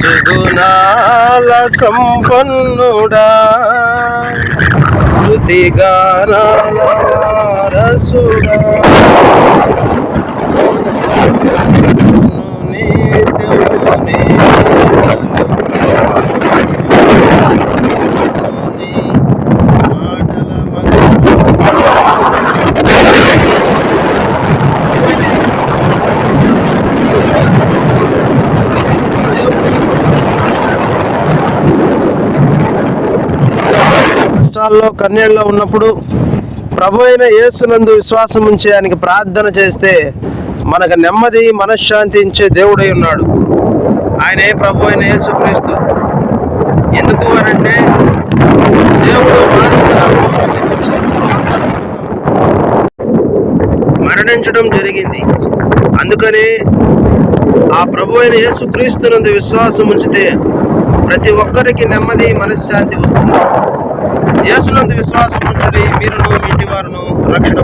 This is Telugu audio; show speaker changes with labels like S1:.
S1: సుగుణాల సంపన్నుడా. శృతి గానాల వారసుడా కష్టాల్లో కన్నీళ్ళలో ఉన్నప్పుడు ప్రభు అయిన యేసునందు విశ్వాసం ఉంచే దానికి ప్రార్థన చేస్తే మనకు నెమ్మది మనశ్శాంతి ఇచ్చే దేవుడై ఉన్నాడు. ఆయనే ప్రభు అయిన యేసుక్రీస్తు. ఎందుకు అని అంటే దేవుడు మరణించడం జరిగింది. అందుకని ఆ ప్రభు అయిన యేసుక్రీస్తునందు విశ్వాసం ఉంచితే ప్రతి ఒక్కరికి నెమ్మది మనశ్శాంతి వస్తుంది. యేసునందు విశ్వాసం ఉంచుడి మీరును మీ ఇంటి వారును రక్షణ